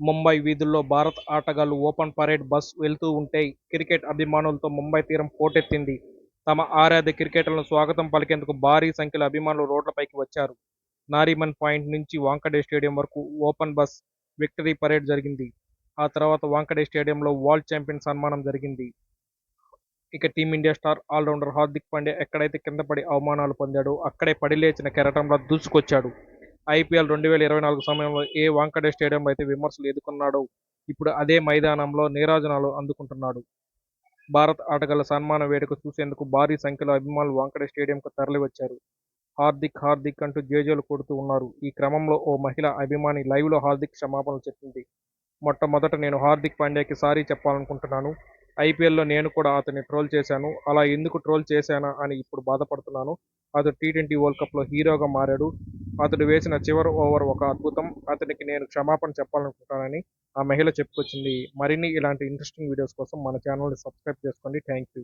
ముంబై వీధుల్లో భారత్ ఆటగాళ్ళు open parade bus వెళ్తూ ఉంటే క్రికెట్ అభిమానులతో ముంబై తీరం పోటెత్తింది. తమ ఆరాధ్య క్రికెటర్లను స్వాగతం పలికేందుకు భారీ సంఖ్యలో అభిమానులు రోడ్లపైకి వచ్చారు. నారిమన్ పాయింట్ నుంచి వాంకడే స్టేడియం వరకు ఓపెన్ బస్ విక్టరీ పరేడ్ జరిగింది. ఆ తర్వాత వాంకడే స్టేడియంలో వరల్డ్ చాంపియన్ సన్మానం జరిగింది. ఇక team India star all rounder Hardik Pandya ఎక్కడైతే కిందపడి అవమానాలు పొందాడో అక్కడే పడిలేచిన కెరటంలో దూసుకొచ్చాడు. ఐపీఎల్ రెండు వేల ఇరవై నాలుగు సమయంలో ఏ వాంఖడే స్టేడియం అయితే విమర్శలు ఎదుర్కొన్నాడో ఇప్పుడు అదే మైదానంలో నీరాజనాలు అందుకుంటున్నాడు. భారత ఆటగాళ్ళ సన్మాన వేడుక చూసేందుకు భారీ సంఖ్యలో అభిమానులు వాంఖడే స్టేడియంకు తరలివచ్చారు. హార్దిక్ హార్దిక్ అంటూ జేజేలు కొడుతూ ఉన్నారు. ఈ క్రమంలో ఓ మహిళ అభిమాని లైవ్లో హార్దిక్ క్షమాపణలు చెప్పింది. మొట్టమొదట నేను హార్దిక్ పాండ్యాకి సారీ చెప్పాలనుకుంటున్నాను. ఐపీఎల్లో నేను కూడా అతన్ని ట్రోల్ చేశాను. అలా ఎందుకు ట్రోల్ చేశానా అని ఇప్పుడు బాధపడుతున్నాను. అతను టీ-ట్వంటీ వరల్డ్ కప్లో హీరోగా మారాడు. అతడు వేసిన చివరి ఓవర్ ఒక అద్భుతం. అతనికి నేను క్షమాపణ చెప్పాలనుకుంటానని ఆ మహిళ చెప్పుకొచ్చింది. మరిన్ని ఇలాంటి ఇంట్రెస్టింగ్ వీడియోస్ కోసం మన ఛానల్ని సబ్స్క్రైబ్ చేసుకోండి థ్యాంక్ యూ